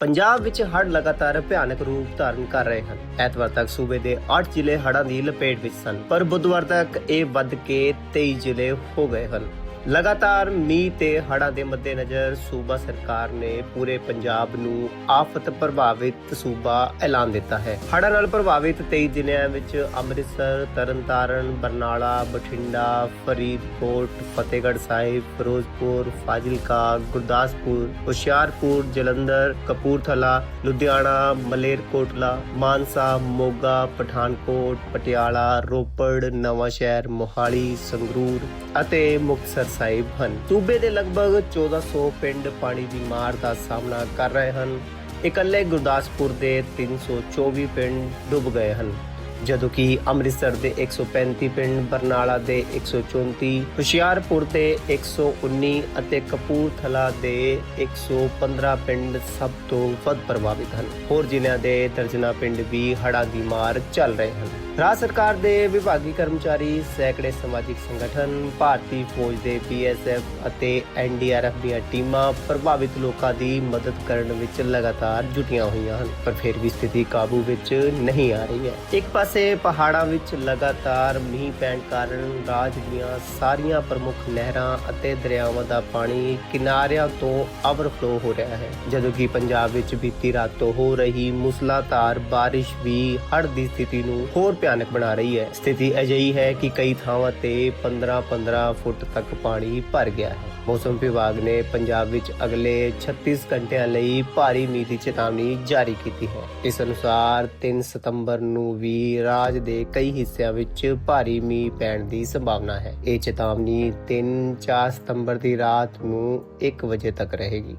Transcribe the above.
ਪੰਜਾਬ ਵਿੱਚ ਹੜ੍ਹ ਲਗਾਤਾਰ ਭਿਆਨਕ ਰੂਪ ਧਾਰਨ ਕਰ ਰਹੇ ਹਨ। ਐਤਵਾਰ ਤੱਕ ਸੂਬੇ ਦੇ 8 ਜ਼ਿਲ੍ਹੇ ਹੜ੍ਹਾਂ ਦੀ ਲਪੇਟ ਵਿੱਚ ਸਨ, ਪਰ ਬੁੱਧਵਾਰ ਤੱਕ ਇਹ ਵੱਧ ਕੇ 23 ਜ਼ਿਲ੍ਹੇ ਹੋ ਗਏ ਹਨ। ਲਗਾਤਾਰ ਮੀਂਹ ਤੇ ਹੜ੍ਹਾਂ ਦੇ ਮੱਦੇਨਜ਼ਰ ਸੂਬਾ ਸਰਕਾਰ ਨੇ ਪੂਰੇ ਪੰਜਾਬ ਨੂੰ ਆਫਤ ਪ੍ਰਭਾਵਿਤ ਸੂਬਾ ਐਲਾਨ ਦਿੱਤਾ ਹੈ। ਹੜ੍ਹਾਂ ਨਾਲ ਪ੍ਰਭਾਵਿਤ 23 ਜ਼ਿਲ੍ਹਿਆਂ ਵਿੱਚ ਅੰਮ੍ਰਿਤਸਰ, ਤਰਨਤਾਰਨ, ਬਰਨਾਲਾ, ਬਠਿੰਡਾ, ਫਰੀਦਕੋਟ, ਫਤਿਹਗੜ੍ਹ ਸਾਹਿਬ, ਫਿਰੋਜ਼ਪੁਰ, ਫਾਜ਼ਿਲਕਾ, ਗੁਰਦਾਸਪੁਰ, ਹੁਸ਼ਿਆਰਪੁਰ, ਜਲੰਧਰ, ਕਪੂਰਥਲਾ, ਲੁਧਿਆਣਾ, ਮਲੇਰਕੋਟਲਾ, ਮਾਨਸਾ, ਮੋਗਾ, ਪਠਾਨਕੋਟ, ਪਟਿਆਲਾ, ਰੋਪੜ, ਨਵਾਂਸ਼ਹਿਰ, ਮੋਹਾਲੀ, ਸੰਗਰੂਰ ਅਤੇ ਮੁਕਤਸਰ ਸਾਹਿਬ ਹਨ। ਸੂਬੇ ਦੇ ਲਗਭਗ 1400 ਪਿੰਡ ਪਾਣੀ ਦੀ ਮਾਰ ਦਾ ਸਾਹਮਣਾ ਕਰ ਰਹੇ ਹਨ। ਇਕੱਲੇ ਗੁਰਦਾਸਪੁਰ ਦੇ 324 ਪਿੰਡ ਡੁੱਬ ਗਏ ਹਨ। ਜਦੋਂ ਕਿ ਅੰਮ੍ਰਿਤਸਰ ਦੇ 135 ਪਿੰਡ, ਬਰਨਾਲਾ ਦੇ 134 ਹੁਸ਼ਿਆਰਪੁਰ ਦੇ 119 ਅਤੇ ਕਪੂਰਥਲਾ ਦੇ 115 ਪਿੰਡ ਸਭ ਤੋਂ ਵੱਧ ਪ੍ਰਭਾਵਿਤ ਹਨ। ਹੋਰ ਜ਼ਿਲ੍ਹਿਆਂ ਦੇ ਦਰਜਨਾ ਪਿੰਡ ਵੀ ਹੜ੍ਹਾਂ ਦੀ ਮਾਰ ਚੱਲ ਰਹੇ ਹਨ। ਰਾਜ ਸਰਕਾਰ ਦੇ ਵਿਭਾਗੀ ਕਰਮਚਾਰੀ, ਸੈਂਕੜੇ ਸਮਾਜਿਕ ਸੰਗਠਨ, ਭਾਰਤੀ ਫੌਜ ਦੇ ਬੀਐਸਐਫ ਅਤੇ ਐਨਡੀਆਰਐਫ ਦੀਆਂ ਟੀਮਾਂ ਪ੍ਰਭਾਵਿਤ ਲੋਕਾਂ ਦੀ ਮਦਦ ਕਰਨ ਵਿੱਚ ਲਗਾਤਾਰ ਜੁਟੀਆਂ ਹੋਈਆਂ ਹਨ, ਪਰ ਫਿਰ ਵੀ ਸਥਿਤੀ ਕਾਬੂ ਵਿੱਚ ਨਹੀਂ ਆ ਰਹੀ ਹੈ। ਇੱਕ ਪਾਸੇ ਪਹਾੜਾਂ ਵਿੱਚ ਲਗਾਤਾਰ ਮੀਂਹ ਪੈਣ ਕਾਰਨ ਰਾਜ ਦੀਆਂ ਸਾਰੀਆਂ ਪ੍ਰਮੁੱਖ ਨਹਿਰਾਂ ਅਤੇ ਦਰਿਆਵਾਂ ਦਾ ਪਾਣੀ ਕਿਨਾਰਿਆਂ ਤੋਂ ਓਵਰਫਲੋ ਹੋ ਰਿਹਾ ਹੈ, ਜਦੋਂ ਕਿ ਪੰਜਾਬ ਵਿੱਚ ਬੀਤੀ ਰਾਤ ਤੋਂ ਹੋ ਰਹੀ ਮੁਸਲਾਧਾਰ ਬਾਰਿਸ਼ ਵੀ ਹੜ੍ਹ ਦੀ ਸਥਿਤੀ ਨੂੰ ਹੋਰ ਭਿਆਨਕ ਬਣਾ ਰਹੀ ਹੈ। ਸਥਿਤੀ ਅਜਿਹੀ ਹੈ ਕਿ ਕਈ ਥਾਵਾਂ ਤੇ 15-15 ਫੁੱਟ ਤੱਕ ਪਾਣੀ ਭਰ ਗਿਆ ਹੈ। ਮੌਸਮ ਵਿਭਾਗ ਨੇ ਪੰਜਾਬ ਵਿੱਚ ਅਗਲੇ 36 ਘੰਟਿਆਂ ਲਈ ਭਾਰੀ ਮੀਂਹ ਦੀ ਚੇਤਾਵਨੀ ਜਾਰੀ ਕੀਤੀ ਹੈ। ਇਸ ਅਨੁਸਾਰ 3 ਸਤੰਬਰ ਨੂੰ ਵੀ ਰਾਜ ਦੇ ਕਈ ਹਿੱਸਿਆਂ ਵਿੱਚ ਭਾਰੀ ਮੀਂਹ ਪੈਣ ਦੀ ਸੰਭਾਵਨਾ ਹੈ। ਇਹ ਚੇਤਾਵਨੀ 3-4 ਸਤੰਬਰ ਦੀ ਰਾਤ ਨੂੰ 1 ਵਜੇ ਤੱਕ ਰਹੇਗੀ।